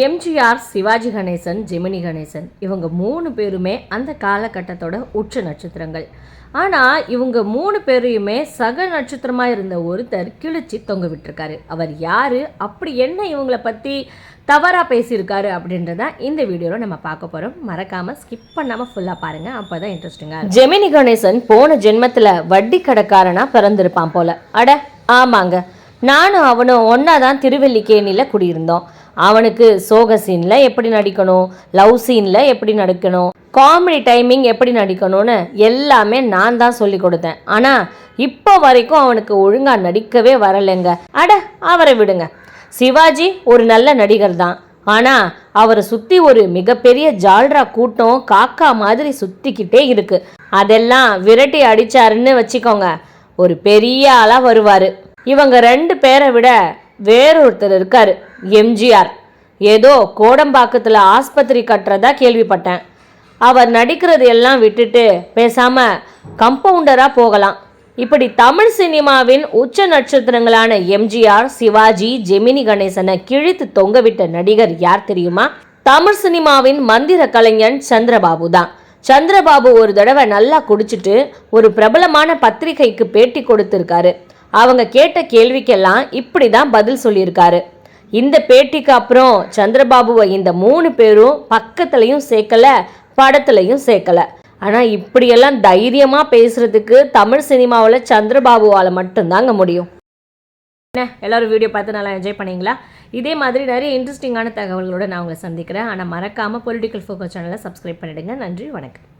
எம்ஜிஆர் சிவாஜி கணேசன் ஜெமினி கணேசன். இவங்க மூணு பேருமே அந்த காலகட்டத்தோட உச்ச நட்சத்திரங்கள். ஆனால் இவங்க மூணு பேரையுமே சக நட்சத்திரமாக இருந்த ஒருத்தர் கிழிச்சு தொங்க விட்டுருக்காரு. அவர் யார்? அப்படி என்ன இவங்கள பற்றி தவறாக பேசியிருக்காரு அப்படின்றத இந்த வீடியோவில் நம்ம பார்க்க போகிறோம் மறக்காமல் ஸ்கிப் பண்ணாமல் ஃபுல்லாக பாருங்கள் அப்போ தான் இன்ட்ரெஸ்டிங்காக ஜெமினி கணேசன் போன ஜென்மத்தில் வட்டி கடைக்காரனாக பிறந்திருப்பான் போல. அட ஆமாங்க. நானும் அவனும் ஒன்றா தான் திருவல்லிக்கேணியில் குடியிருந்தோம். அவனுக்கு சோக சீனில் எப்படி நடிக்கணும்? லவ் சீனில் எப்படி நடிக்கணும்? காமெடி டைமிங் எப்படி நடிக்கணும்னு எல்லாமே நான் தான் சொல்லி கொடுத்தேன். ஆனால் இப்போ வரைக்கும் அவனுக்கு ஒழுங்காக நடிக்கவே வரலைங்க. அட அவரை விடுங்க. சிவாஜி ஒரு நல்ல நடிகர் தான். ஆனால் அவரை சுற்றி ஒரு மிகப்பெரிய ஜால்ரா கூட்டம் காக்கா மாதிரி சுற்றிக்கிட்டே இருக்கு. அதெல்லாம் விரட்டி அடிச்சாருன்னு வச்சுக்கோங்க. ஒரு பெரிய ஆளாக வருவார். இவங்க ரெண்டு பேரை விட வேறொருத்தர் இருக்கார் எம்ஜிஆர். ஏதோ கோடம்பாக்கத்தில் ஆஸ்பத்திரி கட்டுறதா கேள்விப்பட்டேன். அவர் நடிக்கிறது எல்லாம் விட்டுட்டு பேசாமல் கம்பவுண்டராக போகலாம். இப்படி தமிழ் சினிமாவின் உச்ச நட்சத்திரங்களான எம்ஜிஆர் சிவாஜி ஜெமினி கணேசனை கிழித்து தொங்கவிட்ட நடிகர் யார் தெரியுமா? தமிழ் சினிமாவின் மந்திர கலைஞன் சந்திரபாபு தான். சந்திரபாபு ஒரு தடவை நல்லா குடிச்சிட்டு ஒரு பிரபலமான பத்திரிகைக்கு பேட்டி கொடுத்திருக்காரு. அவங்க கேட்ட கேள்விக்கெல்லாம் இப்படி தான் பதில் சொல்லியிருக்காரு. இந்த பேட்டிக்கு அப்புறம் சந்திரபாபுவை இந்த மூணு பேரும் பக்கத்துலையும் சேர்க்கல படத்துலையும் சேர்க்கல. ஆனால் இப்படியெல்லாம் தைரியமாக பேசுகிறதுக்கு தமிழ் சினிமாவில் சந்திரபாபுவால் மட்டும்தாங்க முடியும். என்ன? எல்லாரும் வீடியோ பார்த்து நல்லா என்ஜாய் பண்ணீங்களா? இதே மாதிரி நிறைய இன்ட்ரெஸ்டிங்கான தகவல்களோடு நான் உங்களை சந்திக்கிறேன். ஆனால் மறக்காமல் பொலிட்டிக்கல் ஃபோக்கஸ் சேனலை சப்ஸ்கிரைப் பண்ணிடுங்க. நன்றி வணக்கம்.